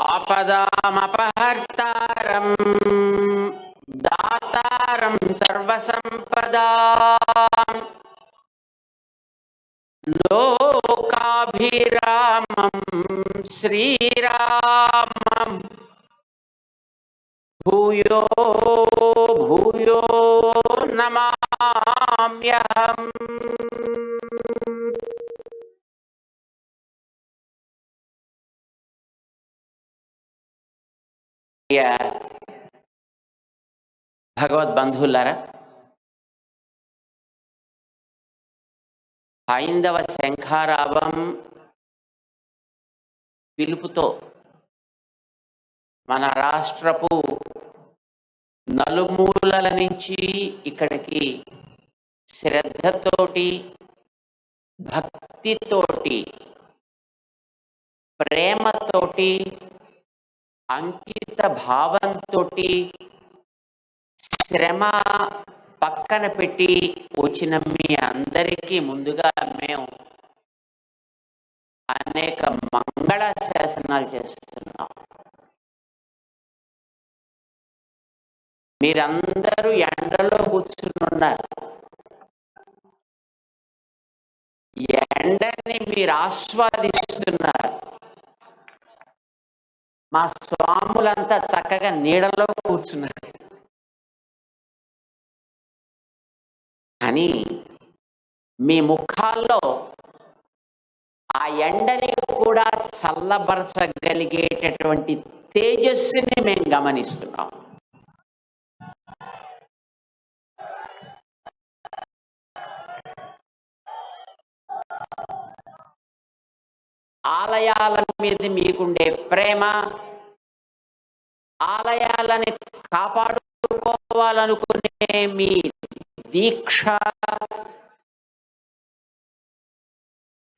आपदामपहर्तारम् दातारं सर्वसम्पदाम् लोकाभिरामं श्रीरामम् भूयो भूयो नमाम्यहम्। ప్రియ భగవద్బంధువులారా హైందవ శంఖారావం పిలుపుతో మన రాష్ట్రపు నలుమూలల నుంచి ఇక్కడికి శ్రద్ధతోటి భక్తితోటి ప్రేమతోటి అంకిత భావంతో శ్రమ పక్కన పెట్టి వచ్చిన మీ అందరికీ ముందుగా మేము అనేక మంగళ శాసనాలు చేస్తున్నాం. మీరందరూ ఎండలో కూర్చుని ఉన్నారు. ఎండని మీరు ఆస్వాదిస్తున్నారు. మా స్వాములంతా చక్కగా నీడలో కూర్చున్నారు. కానీ మీ ముఖాల్లో ఆ ఎండని కూడా చల్లబరచగలిగేటటువంటి తేజస్సుని మేము గమనిస్తున్నాం. ఆలయాల మీద మీకుండే ప్రేమ ఆలయాలని కాపాడుకోవాలనుకునే మీ దీక్ష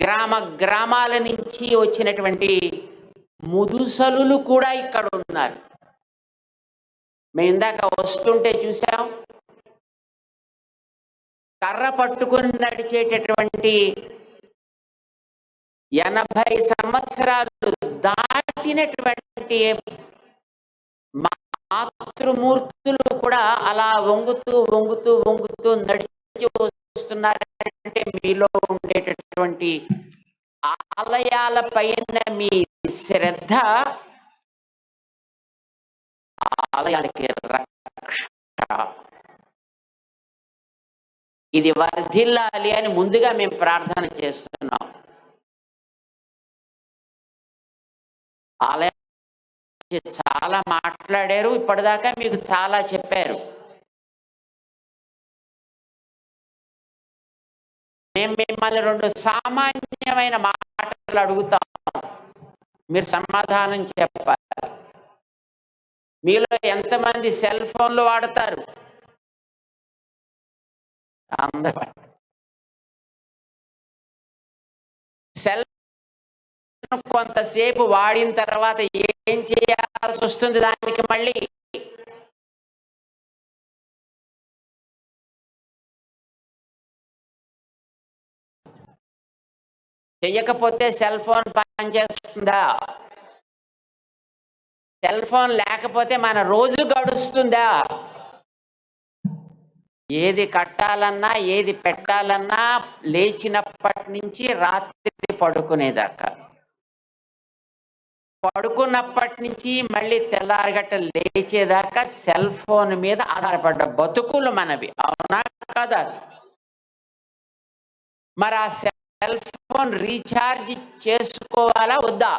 గ్రామ గ్రామాల నుంచి వచ్చినటువంటి ముదుసలులు కూడా ఇక్కడ ఉన్నారు. మేము ఇందాక వస్తుంటే చూసాం. కర్ర పట్టుకుని నడిచేటటువంటి ఎనభై సంవత్సరాలు దాటినటువంటి మాతృమూర్తులు కూడా అలా వంగుతూ వంగుతూ వంగుతూ నడిచి వస్తున్నారంటే మీలో ఉండేటటువంటి ఆలయాల పైన మీ శ్రద్ధ ఆలయాలకి రక్ష ఇది వర్ధిల్లాలి అని ముందుగా మేము ప్రార్థన చేస్తున్నాం. ఆలయం చాలా మాట్లాడారు ఇప్పటిదాకా మీకు చాలా చెప్పారు. మేము మిమ్మల్ని రెండు సామాన్యమైన మాటలు అడుగుతాం. మీరు సమాధానం చెప్పాలి. మీలో ఎంతమంది సెల్ ఫోన్లు వాడతారు? అందరూ. కొంతసేపు వాడిన తర్వాత ఏం చేయాల్సి వస్తుంది దానికి మళ్ళీ? చెయ్యకపోతే సెల్ ఫోన్ పనిచేస్తుందా? సెల్ ఫోన్ లేకపోతే మన రోజు గడుస్తుందా? ఏది కట్టాలన్నా ఏది పెట్టాలన్నా లేచినప్పటి నుంచి రాత్రి పడుకునేదాకా. పడుకున్నప్పటి నుంచి మళ్ళీ తెల్లారగట్ట లేచేదాకా సెల్ ఫోన్ మీద ఆధారపడ్డ బతుకులు మనవి. అవునా కదా? మరి ఆ సెల్ ఫోన్ రీఛార్జ్ చేసుకోవాలా వద్దా?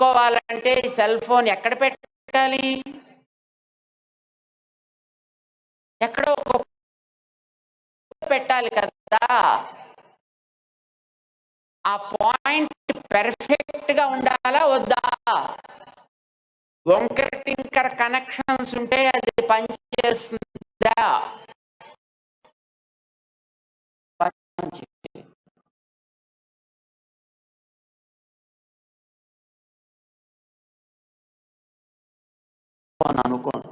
చేసుకోవాలంటే సెల్ ఫోన్ ఎక్కడ పెట్టాలి? ఎక్కడో ఒక పెట్టాలి కదా. ఆ పాయింట్ పెర్ఫెక్ట్గా ఉండాలా వద్దా? వంకర టింకర కనెక్షన్స్ ఉంటే అది పనిచేస్తుందా? పనిచేయదు. అని అనుకోండి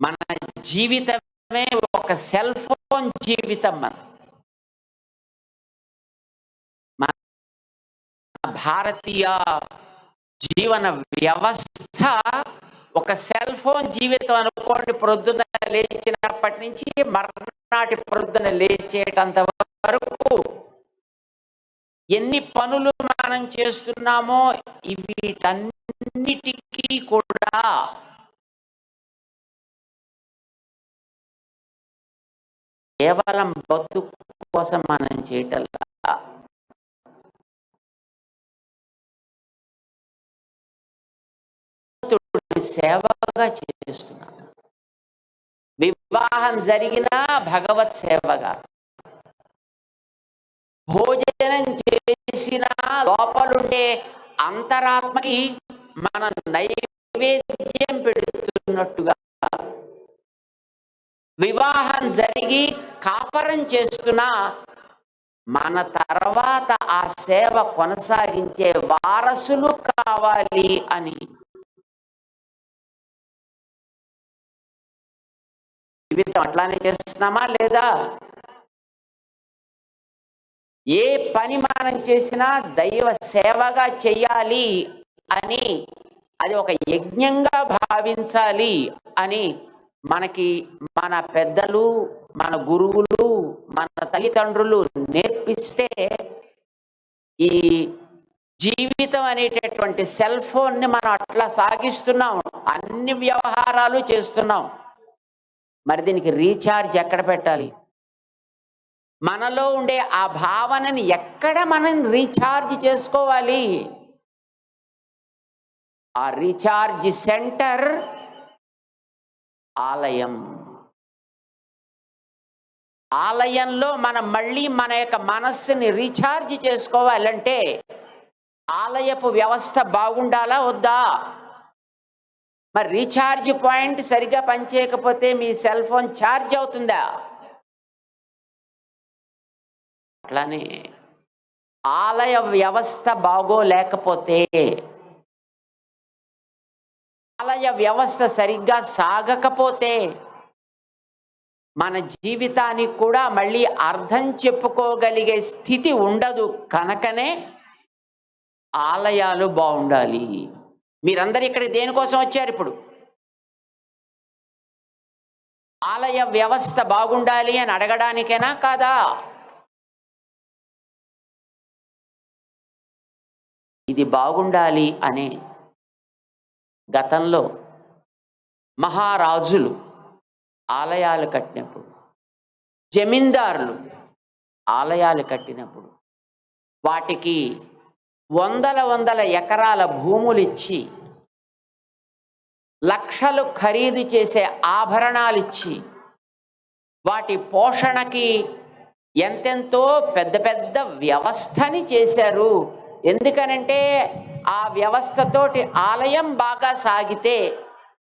మన జీవితమే ఒక సెల్ ఫోన్ జీవితం మన. భారతీయ జీవన వ్యవస్థ ఒక సెల్ ఫోన్ జీవితం అనుకోండి ప్రొద్దున లేచినప్పటి నుంచి మర్నాటి ప్రొద్దున లేచేటంత వరకు ఎన్ని పనులు మనం చేస్తున్నామో వీటన్నిటికీ కూడా కేవలం బతుకు కోసం మనం చేయటల్లా సేవగా చేస్తున్నాను వివాహం జరిగినా భగవత్ సేవగా. భోజనం చేసిన లోపలుండే అంతరాత్మకి మనం నైవేద్యం పెడుతున్నట్టుగా. వివాహం జరిగి కాపరం చేస్తున్నా మన తర్వాత ఆ సేవ కొనసాగించే వారసులు కావాలి అని. జీవితం అట్లానే చేస్తున్నామా లేదా? ఏ పని మనం చేసినా దైవ సేవగా చెయ్యాలి అని అది ఒక యజ్ఞంగా భావించాలి అని మనకి మన పెద్దలు మన గురువులు మన తల్లిదండ్రులు నేర్పిస్తే ఈ జీవితం అనేటటువంటి సెల్ ఫోన్ని మనం అట్లా సాగిస్తున్నాం. అన్ని వ్యవహారాలు చేస్తున్నాం. మరి దీనికి రీఛార్జ్ ఎక్కడ పెట్టాలి? మనలో ఉండే ఆ భావనని ఎక్కడ మనం రీఛార్జ్ చేసుకోవాలి? ఆ రీఛార్జ్ సెంటర్ ఆలయం. ఆలయంలో మనం మళ్ళీ మన యొక్క మనస్సుని రీఛార్జ్ చేసుకోవాలంటే ఆలయపు వ్యవస్థ బాగుండాలా వద్దా? మరి రీఛార్జ్ పాయింట్ సరిగా పనిచేయకపోతే మీ సెల్ ఫోన్ ఛార్జ్ అవుతుందా? అట్లానే ఆలయ వ్యవస్థ బాగోలేకపోతే ఆలయ వ్యవస్థ సరిగ్గా సాగకపోతే మన జీవితానికి కూడా మళ్ళీ అర్థం చెప్పుకోగలిగే స్థితి ఉండదు కనుకనే ఆలయాలు బాగుండాలి. మీరందరు ఇక్కడ దేనికోసం వచ్చారు ఇప్పుడు? ఆలయ వ్యవస్థ బాగుండాలి అని అడగడానికేనా కాదా? ఇది బాగుండాలి అనే గతంలో మహారాజులు ఆలయాలు కట్టినప్పుడు జమీందారులు ఆలయాలు కట్టినప్పుడు వాటికి వందల వందల ఎకరాల భూములు ఇచ్చి లక్షలు ఖరీదు చేసే ఆభరణాలు ఇచ్చి వాటి పోషణకి ఎంతెంతో పెద్ద పెద్ద వ్యవస్థని చేశారు. ఎందుకనంటే ఆ వ్యవస్థతోటి ఆలయం బాగా సాగితే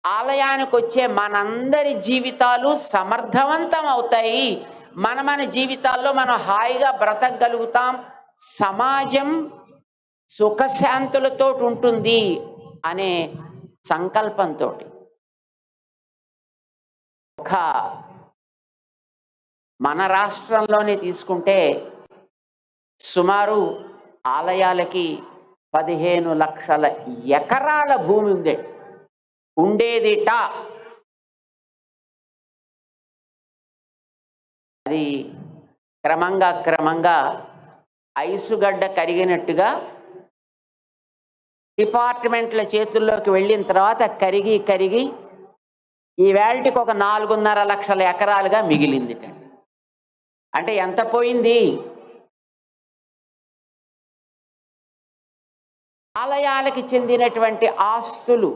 ఆలయానికి వచ్చే మనందరి జీవితాలు సమర్థవంతం అవుతాయి మన మన జీవితాల్లో మనం హాయిగా బ్రతకగలుగుతాం. సమాజం సుఖశాంతులతో ఉంటుంది అనే సంకల్పంతో ఒక మన రాష్ట్రంలోనే తీసుకుంటే సుమారు ఆలయాలకి పదిహేను లక్షల ఎకరాల భూమి ఉంది ఉండేదిట. అది క్రమంగా క్రమంగా ఐసుగడ్డ కరిగినట్టుగా డిపార్ట్మెంట్ల చేతుల్లోకి వెళ్ళిన తర్వాత కరిగి కరిగి ఈ వేల్టికి ఒక నాలుగున్నర లక్షల ఎకరాలుగా మిగిలింది అంటే ఎంత పోయింది? ఆలయాలకి చెందినటువంటి ఆస్తులు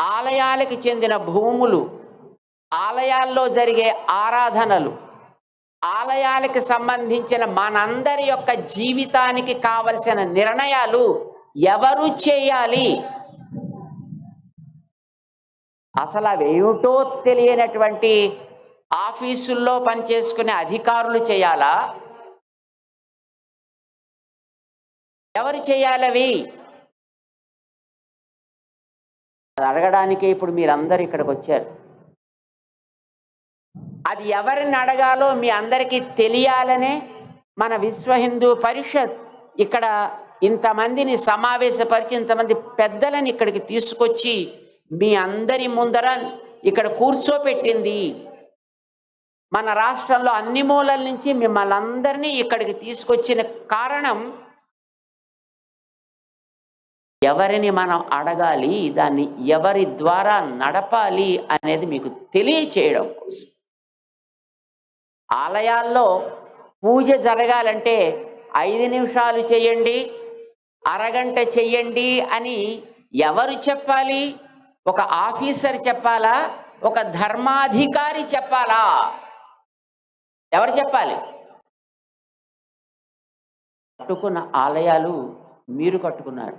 ఆలయాలకి చెందిన భూములు ఆలయాల్లో జరిగే ఆరాధనలు ఆలయాలకి సంబంధించిన మనందరి యొక్క జీవితానికి కావలసిన నిర్ణయాలు ఎవరు చేయాలి? అసలు అవేమిటో తెలియనటువంటి ఆఫీసుల్లో పనిచేసుకునే అధికారులు చేయాలా? ఎవరు చేయాలవి అది అడగడానికే ఇప్పుడు మీరందరూ ఇక్కడికి వచ్చారు. అది ఎవరిని అడగాలో మీ అందరికీ తెలియాలనే మన విశ్వ హిందూ పరిషత్ ఇక్కడ ఇంతమందిని సమావేశపరిచి ఇంతమంది పెద్దలని ఇక్కడికి తీసుకొచ్చి మీ అందరి ముందర ఇక్కడ కూర్చోపెట్టింది. మన రాష్ట్రంలో అన్ని మూలల నుంచి మిమ్మల్ని అందరినీ ఇక్కడికి తీసుకొచ్చిన కారణం ఎవరిని మనం అడగాలి దాన్ని ఎవరి ద్వారా నడపాలి అనేది మీకు తెలియచేయడం కోసం. ఆలయాల్లో పూజ జరగాలంటే ఐదు నిమిషాలు చేయండి అరగంట చెయ్యండి అని ఎవరు చెప్పాలి? ఒక ఆఫీసర్ చెప్పాలా? ఒక ధర్మాధికారి చెప్పాలా? ఎవరు చెప్పాలి? కట్టుకున్న ఆలయాలు మీరు కట్టుకున్నారు.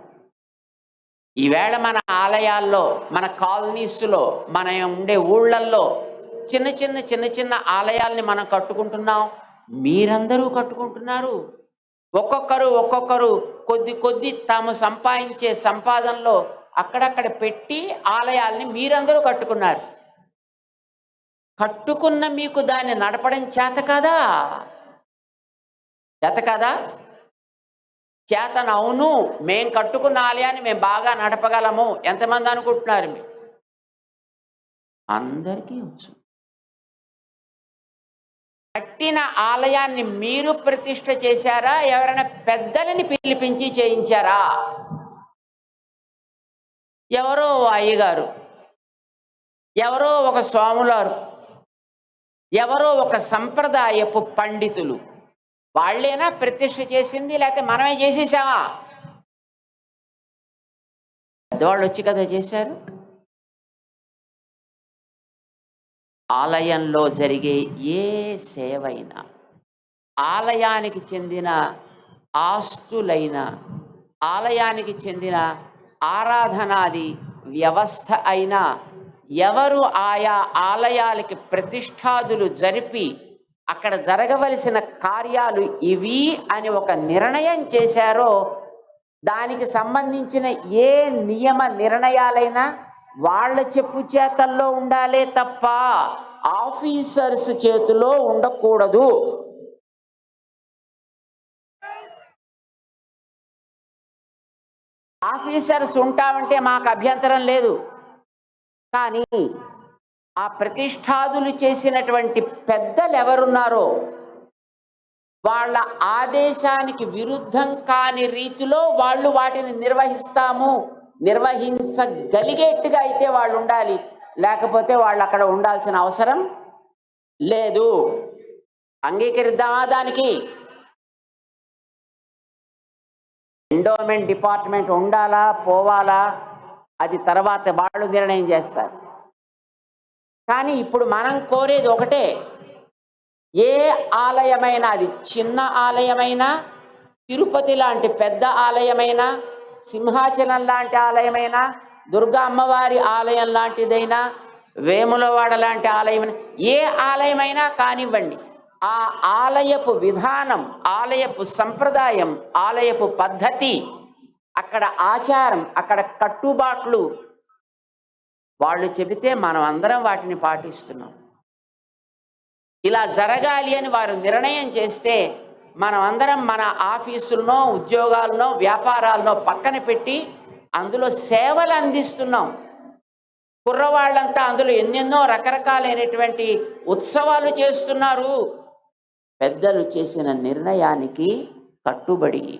ఈవేళ మన ఆలయాల్లో మన కాలనీస్లో మన ఉండే ఊళ్ళల్లో చిన్న చిన్న చిన్న చిన్న ఆలయాల్ని మనం కట్టుకుంటున్నాం. మీరందరూ కట్టుకుంటున్నారు. ఒక్కొక్కరు ఒక్కొక్కరు కొద్ది కొద్ది తాము సంపాదించే సంపాదనలో అక్కడక్కడ పెట్టి ఆలయాల్ని మీరందరూ కట్టుకున్నారు. కట్టుకున్న మీకు దాన్ని నడపడం చేత కదా? చేత కదా? చేతనవును మేం కట్టుకున్న ఆలయాన్ని మేము బాగా నడపగలము. ఎంతమంది అనుకుంటున్నారు మీరు? అందరికీ వచ్చు. కట్టిన ఆలయాన్ని మీరు ప్రతిష్ట చేశారా? ఎవరైనా పెద్దలని పిలిపించి చేయించారా? ఎవరో అయ్యగారు ఎవరో ఒక స్వాములారు ఎవరో ఒక సంప్రదాయపు పండితులు వాళ్ళేనా ప్రతిష్ట చేసింది? లేకపోతే మనమే చేసేసామా? పెద్దవాళ్ళు వచ్చి కదా చేశారు? ఆలయంలో జరిగే ఏ సేవైనా ఆలయానికి చెందిన ఆస్తులైన ఆలయానికి చెందిన ఆరాధనాది వ్యవస్థ అయినా ఎవరు ఆయా ఆలయాలకి ప్రతిష్టాదులు జరిపి అక్కడ జరగవలసిన కార్యాలు ఇవి అని ఒక నిర్ణయం చేశారో దానికి సంబంధించిన ఏ నియమ నిర్ణయాలైనా వాళ్ళ చెప్పు చేతల్లో ఉండాలే తప్ప ఆఫీసర్స్ చేతిలో ఉండకూడదు. ఆఫీసర్స్ ఉంటామంటే మాకు అభ్యంతరం లేదు. కానీ ఆ ప్రతిష్టాదులు చేసినటువంటి పెద్దలు ఎవరున్నారో వాళ్ళ ఆదేశానికి విరుద్ధం కాని రీతిలో వాళ్ళు వాటిని నిర్వహిస్తాము. నిర్వహించగలిగేట్టుగా అయితే వాళ్ళు ఉండాలి. లేకపోతే వాళ్ళు అక్కడ ఉండాల్సిన అవసరం లేదు. అంగీకరిద్దామా దానికి? ఎండోమెంట్ డిపార్ట్మెంట్ ఉండాలా? పోవాలా? అది తర్వాత వాళ్ళు నిర్ణయం చేస్తారు. కానీ ఇప్పుడు మనం కోరేది ఒకటే ఏ ఆలయమైనా అది చిన్న ఆలయమైనా తిరుపతి లాంటి పెద్ద ఆలయమైనా సింహాచలం లాంటి ఆలయమైనా దుర్గా అమ్మవారి ఆలయం లాంటిదైనా వేములవాడ లాంటి ఆలయమైన ఏ ఆలయమైనా కానివ్వండి. ఆ ఆలయపు విధానం ఆలయపు సంప్రదాయం ఆలయపు పద్ధతి అక్కడ ఆచారం అక్కడ కట్టుబాట్లు వాళ్ళు చెబితే మనం అందరం వాటిని పాటిస్తున్నాం. ఇలా జరగాలి అని వారు నిర్ణయం చేస్తే మనం అందరం మన ఆఫీసులనో ఉద్యోగాలనో వ్యాపారాలనో పక్కన పెట్టి అందులో సేవలు అందిస్తున్నాం. కుర్రవాళ్ళంతా అందులో ఎన్నెన్నో రకరకాలైనటువంటి ఉత్సవాలు చేస్తున్నారు. పెద్దలు చేసిన నిర్ణయానికి కట్టుబడి.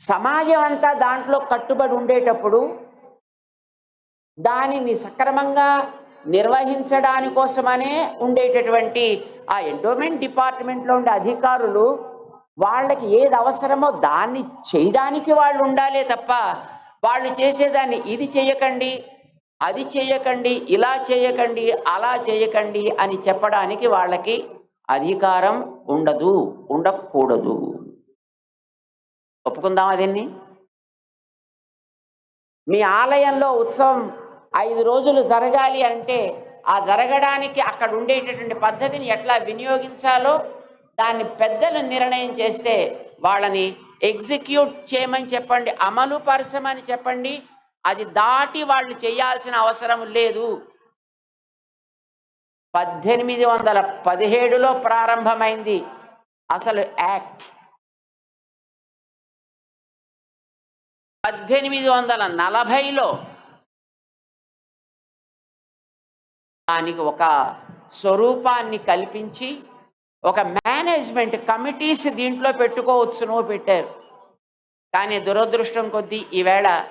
సమాజం అంతా దాంట్లో కట్టుబడి ఉండేటప్పుడు దానిని సక్రమంగా నిర్వహించడానికోసమనే ఉండేటటువంటి ఆ ఎండోమెంట్ డిపార్ట్మెంట్లో ఉండే అధికారులు వాళ్ళకి ఏది అవసరమో దాన్ని చేయడానికి వాళ్ళు ఉండాలే తప్ప వాళ్ళు చేసేదాన్ని ఇది చేయకండి అది చేయకండి ఇలా చేయకండి అలా చేయకండి అని చెప్పడానికి వాళ్ళకి అధికారం ఉండదు ఉండకూడదు. ఒప్పుకుందామా దీన్ని? మీ ఆలయంలో ఉత్సవం ఐదు రోజులు జరగాలి అంటే ఆ జరగడానికి అక్కడ ఉండేటటువంటి పద్ధతిని ఎట్లా వినియోగించాలో దాన్ని పెద్దలు నిర్ణయం చేస్తే వాళ్ళని ఎగ్జిక్యూట్ చేయమని చెప్పండి అమలు పరచమని చెప్పండి. అది దాటి వాళ్ళు చేయాల్సిన అవసరం లేదు. పద్దెనిమిది వందల పదిహేడులో ప్రారంభమైంది అసలు యాక్ట్. పద్దెనిమిది వందల నలభైలో దానికి ఒక స్వరూపాన్ని కల్పించి ఒక మేనేజ్మెంట్ కమిటీస్ దీంట్లో పెట్టుకోవచ్చును పెట్టారు. కానీ దురదృష్టం కొద్దీ ఈవేళ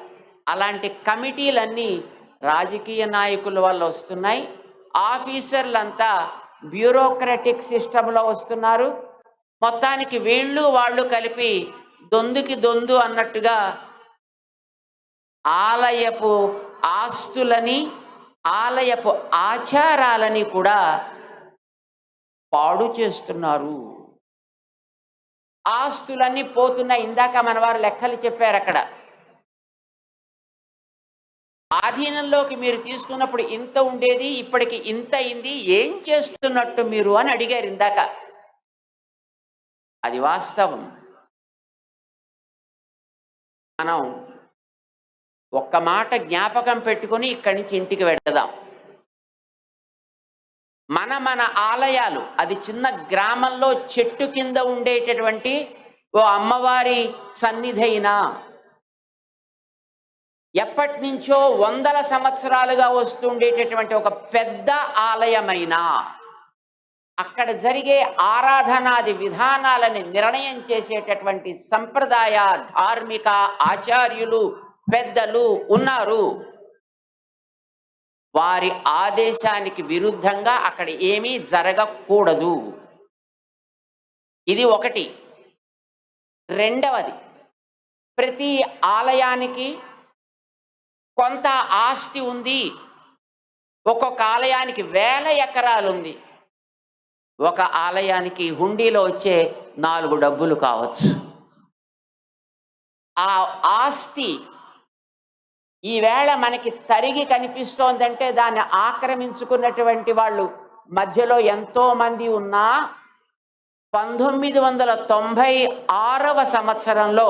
అలాంటి కమిటీలన్నీ రాజకీయ నాయకుల వల్ల వస్తున్నాయి. ఆఫీసర్లంతా బ్యూరోక్రటిక్ సిస్టంలో వస్తున్నారు. మొత్తానికి వీళ్ళు వాళ్ళు కలిపి దొందుకి దొందు అన్నట్టుగా ఆలయపు ఆస్తులని ఆలయపు ఆచారాలని కూడా పాడు చేస్తున్నారు. ఆస్తులన్నీ పోతున్నాయి ఇందాక మన వారు లెక్కలు చెప్పారు అక్కడ. ఆధీనంలోకి మీరు తీసుకున్నప్పుడు ఇంత ఉండేది ఇప్పటికి ఇంత అయింది ఏం చేస్తున్నట్టు మీరు అని అడిగారు ఇందాక. అది వాస్తవం. మనం ఒక్క మాట జ్ఞాపకం పెట్టుకొని ఇక్కడి నుంచి ఇంటికి వెళదాం. మన మన ఆలయాలు అది చిన్న గ్రామంలో చెట్టు కింద ఉండేటటువంటి ఓ అమ్మవారి సన్నిధి అయినా ఎప్పటి నుంచో వందల సంవత్సరాలుగా వస్తుండేటటువంటి ఒక పెద్ద ఆలయమైనా అక్కడ జరిగే ఆరాధనాది విధానాలని నిర్ణయం చేసేటటువంటి సంప్రదాయ ధార్మిక ఆచార్యులు పెద్దలు ఉన్నారు. వారి ఆదేశానికి విరుద్ధంగా అక్కడ ఏమీ జరగకూడదు. ఇది ఒకటి. రెండవది ప్రతి ఆలయానికి కొంత ఆస్తి ఉంది. ఒక్కొక్క ఆలయానికి వేల ఎకరాలు ఉంది ఒక ఆలయానికి హుండీలో వచ్చే నాలుగు డబ్బులు కావచ్చు. ఆ ఆస్తి ఈవేళ మనకి తరిగి కనిపిస్తోందంటే దాన్ని ఆక్రమించుకున్నటువంటి వాళ్ళు మధ్యలో ఎంతో మంది ఉన్నా పంతొమ్మిది వందల తొంభై ఆరవ సంవత్సరంలో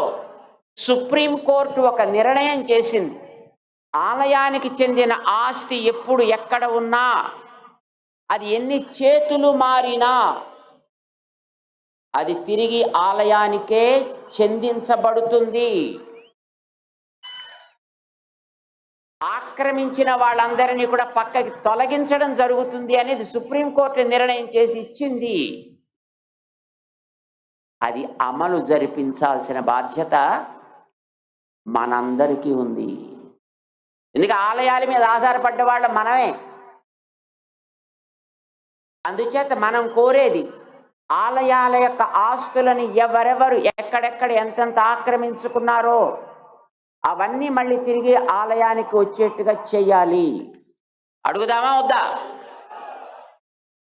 సుప్రీంకోర్టు ఒక నిర్ణయం చేసింది. ఆలయానికి చెందిన ఆస్తి ఎప్పుడు ఎక్కడ ఉన్నా అది ఎన్ని చేతులు మారినా అది తిరిగి ఆలయానికే చెందించబడుతుంది ఆక్రమించిన వాళ్ళందరినీ కూడా పక్కకి తొలగించడం జరుగుతుంది అనేది సుప్రీంకోర్టు నిర్ణయం చేసి ఇచ్చింది. అది అమలు జరిపించాల్సిన బాధ్యత మనందరికీ ఉంది. ఎందుకంటే ఆలయాల మీద ఆధారపడ్డ వాళ్ళ మనమే? అందుచేత మనం కోరేది ఆలయాల యొక్క ఆస్తులను ఎవరెవరు ఎక్కడెక్కడ ఎంతెంత ఆక్రమించుకున్నారో అవన్నీ మళ్ళీ తిరిగి ఆలయానికి వచ్చేట్టుగా చెయ్యాలి అడుగుదామా వద్దా?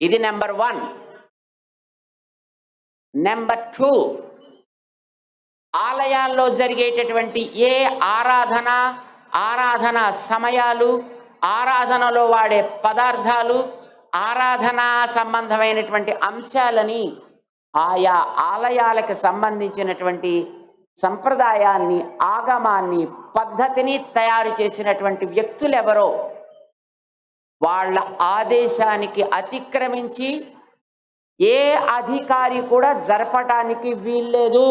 ఇది నెంబర్ వన్. Number two. ఆలయాల్లో జరిగేటటువంటి ఏ ఆరాధన ఆరాధన సమయాలు ఆరాధనలో వాడే పదార్థాలు ఆరాధనా సంబంధమైనటువంటి అంశాలని ఆయా ఆలయాలకు సంబంధించినటువంటి సంప్రదాయాన్ని ఆగమాన్ని పద్ధతిని తయారు చేసినటువంటి వ్యక్తులు ఎవరో వాళ్ళ ఆదేశానికి అతిక్రమించి ఏ అధికారి కూడా జరపటానికి వీల్లేదు.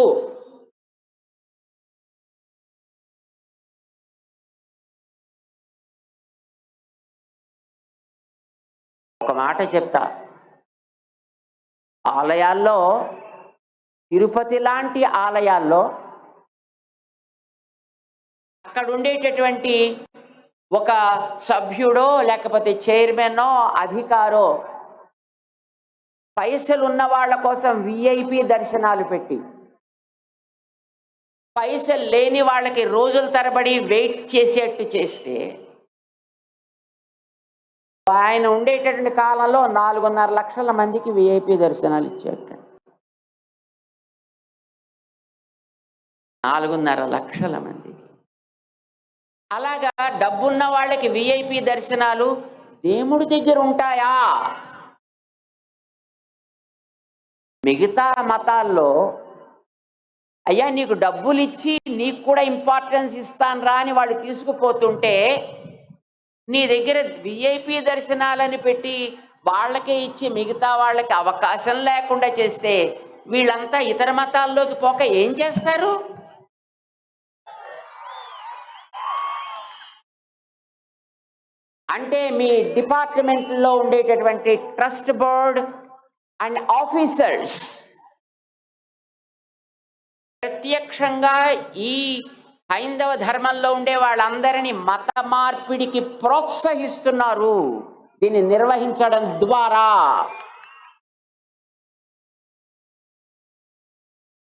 ఒక మాట చెప్తా. ఆలయాల్లో తిరుపతి లాంటి ఆలయాల్లో అక్కడ ఉండేటటువంటి ఒక సభ్యుడో లేకపోతే చైర్మనో అధికారో పైసలు ఉన్న వాళ్ళ కోసం విఐపి దర్శనాలు పెట్టి పైసలు లేని వాళ్ళకి రోజుల తరబడి వెయిట్ చేసేట్టు చేస్తే ఆయన ఉండేటటువంటి కాలంలో నాలుగున్నర లక్షల మందికి విఐపి దర్శనాలు ఇచ్చేట. నాలుగున్నర లక్షల మంది. అలాగా డబ్బున్న వాళ్ళకి విఐపి దర్శనాలు దేవుడి దగ్గర ఉంటాయా? మిగతా మతాల్లో అయ్యా నీకు డబ్బులు ఇచ్చి నీకు కూడా ఇంపార్టెన్స్ ఇస్తాను రా అని వాళ్ళు తీసుకుపోతుంటే నీ దగ్గర విఐపి దర్శనాలని పెట్టి వాళ్ళకే ఇచ్చి మిగతా వాళ్ళకి అవకాశం లేకుండా చేస్తే వీళ్ళంతా ఇతర మతాల్లోకి పోక ఏం చేస్తారు? అంటే మీ డిపార్ట్మెంట్లో ఉండేటటువంటి ట్రస్ట్ బోర్డ్ అండ్ ఆఫీసర్స్ ప్రత్యక్షంగా ఈ హైందవ ధర్మంలో ఉండే వాళ్ళందరినీ మత మార్పిడికి ప్రోత్సహిస్తున్నారు. దీన్ని నిర్వహించడం ద్వారా.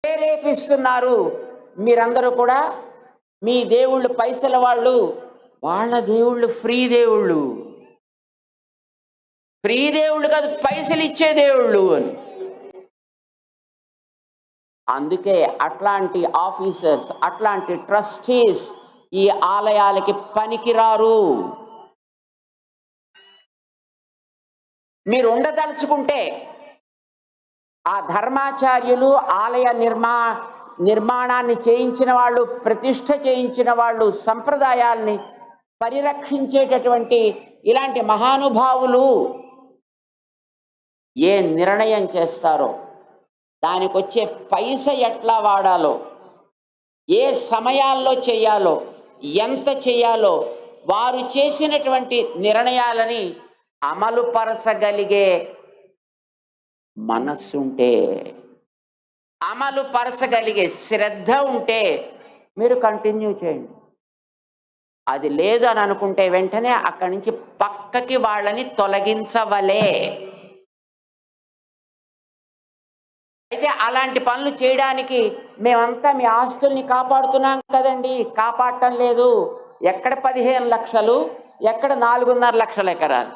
ప్రేరేపిస్తున్నారు. మీరందరూ కూడా మీ దేవుళ్ళు పైసల వాళ్ళు వాళ్ళ దేవుళ్ళు ఫ్రీ దేవుళ్ళు. ఫ్రీ దేవుళ్ళు కాదు పైసలు ఇచ్చే దేవుళ్ళు అని. అందుకే అట్లాంటి ఆఫీసర్స్ అట్లాంటి ట్రస్టీస్ ఈ ఆలయాలకి పనికిరారు. మీరు ఉండదలుచుకుంటే ఆ ధర్మాచార్యులు ఆలయ నిర్మా నిర్మాణాన్ని చేయించిన వాళ్ళు ప్రతిష్ట చేయించిన వాళ్ళు సంప్రదాయాల్ని పరిరక్షించేటటువంటి ఇలాంటి మహానుభావులు ఏ నిర్ణయం చేస్తారో దానికి వచ్చే పైస ఎట్లా వాడాలో ఏ సమయాల్లో చేయాలో ఎంత చేయాలో వారు చేసినటువంటి నిర్ణయాలని అమలుపరచగలిగే మనస్సుంటే అమలు పరచగలిగే శ్రద్ధ ఉంటే మీరు కంటిన్యూ చేయండి. అది లేదు అని అనుకుంటే వెంటనే అక్కడి నుంచి పక్కకి వాళ్ళని తొలగించవలే. అయితే అలాంటి పనులు చేయడానికి మేమంతా మీ ఆస్తుల్ని కాపాడుతున్నాం కదండి. కాపాడటం లేదు. ఎక్కడ పదిహేను లక్షలు ఎక్కడ నాలుగున్నర లక్షల ఎకరాలు.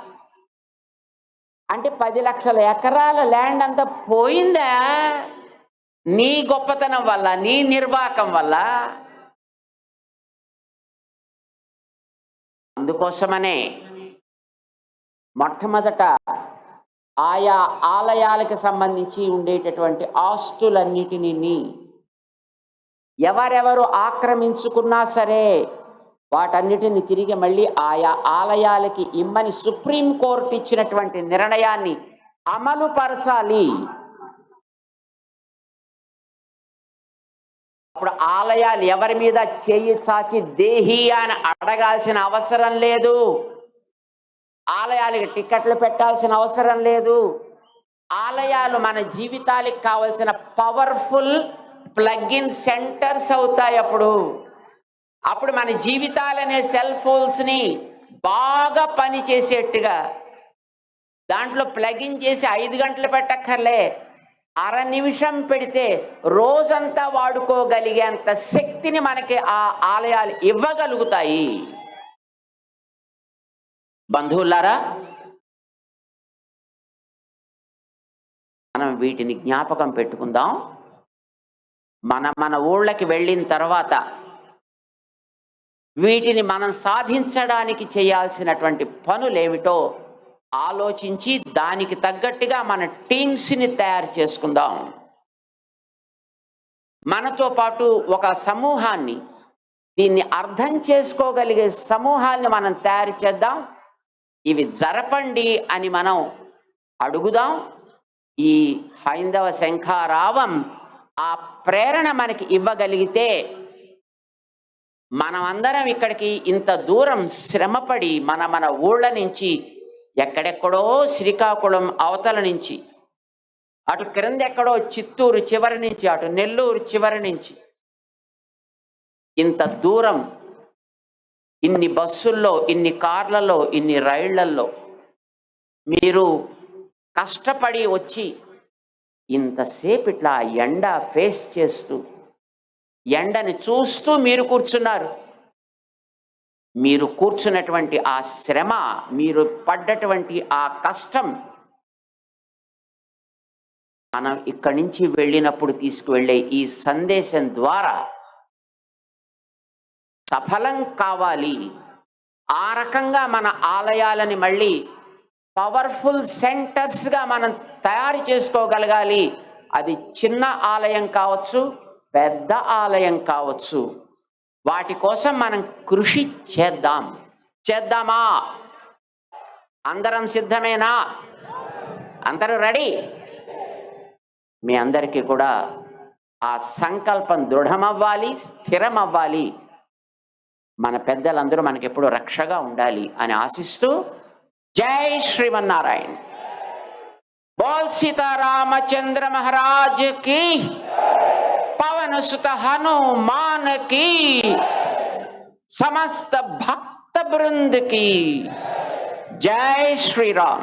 అంటే పది లక్షల ఎకరాల ల్యాండ్ అంతా పోయిందా? నీ గొప్పతనం వల్ల నీ నిర్వాకం వల్ల? అందుకోసమనే మొట్టమొదట ఆయా ఆలయాలకు సంబంధించి ఉండేటటువంటి ఆస్తులన్నిటినీ ఎవరెవరు ఆక్రమించుకున్నా సరే వాటన్నిటిని తిరిగి మళ్ళీ ఆయా ఆలయాలకి ఇమ్మని సుప్రీంకోర్టు ఇచ్చినటువంటి నిర్ణయాన్ని అమలుపరచాలి. అప్పుడు ఆలయాలు ఎవరి మీద చేయి చాచి దేహి అని అడగాల్సిన అవసరం లేదు. ఆలయాలకి టికెట్లు పెట్టాల్సిన అవసరం లేదు. ఆలయాలు మన జీవితాలకు కావలసిన పవర్ఫుల్ ప్లగ్ ఇన్ సెంటర్స్ అవుతాయి అప్పుడు. అప్పుడు మన జీవితాలనే సెల్ ఫోన్స్ని బాగా పని చేసేట్టుగా దాంట్లో ఇన్ చేసి ఐదు గంటలు పెట్టక్కర్లే. అర నిమిషం పెడితే రోజంతా వాడుకోగలిగేంత శక్తిని మనకి ఆ ఆలయాలు ఇవ్వగలుగుతాయి. బంధువులారా మనం వీటిని జ్ఞాపకం పెట్టుకుందాం. మన మన ఊళ్ళకి వెళ్ళిన తర్వాత వీటిని మనం సాధించడానికి చేయాల్సినటువంటి పనులేమిటో ఆలోచించి దానికి తగ్గట్టుగా మన టీమ్స్ని తయారు చేసుకుందాం. మనతో పాటు ఒక సమూహాన్ని దీన్ని అర్థం చేసుకోగలిగే సమూహాన్ని మనం తయారు చేద్దాం. ఇవి జరపండి అని మనం అడుగుదాం. ఈ హైందవ శంఖారావం ఆ ప్రేరణ మనకి ఇవ్వగలిగితే మనమందరం ఇక్కడికి ఇంత దూరం శ్రమపడి మన మన ఊళ్ళ నుంచి ఎక్కడెక్కడో శ్రీకాకుళం అవతల నుంచి అటు క్రిందెక్కడో చిత్తూరు చివరి నుంచి అటు నెల్లూరు చివరి నుంచి. ఇంత దూరం ఇన్ని బస్సుల్లో ఇన్ని కార్లలో ఇన్ని రైళ్ళల్లో మీరు కష్టపడి వచ్చి ఇంతసేపు ఇట్లా ఎండ ఫేస్ చేస్తూ ఎండని చూస్తూ మీరు కూర్చున్నారు. మీరు కూర్చున్నటువంటి ఆ శ్రమ మీరు పడ్డటువంటి ఆ కష్టం మనం ఇక్కడి నుంచి వెళ్ళినప్పుడు తీసుకువెళ్ళే ఈ సందేశం ద్వారా సఫలం కావాలి. ఆ రకంగా మన ఆలయాలని మళ్ళీ పవర్ఫుల్ సెంటర్స్గా మనం తయారు చేసుకోగలగాలి. అది చిన్న ఆలయం కావచ్చు పెద్ద ఆలయం కావచ్చు. వాటి కోసం మనం కృషి చేద్దాం. చేద్దామా? అందరం సిద్ధమేనా? అందరూ రెడీ? మీ అందరికీ కూడా ఆ సంకల్పం దృఢమవ్వాలి స్థిరమవ్వాలి. మన పెద్దలందరూ మనకి ఎప్పుడు రక్షగా ఉండాలి అని ఆశిస్తూ జై శ్రీమన్నారాయణ. బోల్ సీతారామచంద్ర మహారాజ్కి పవన సుత హనుమానకి సమస్త భక్త బృందకి. జై శ్రీరామ్.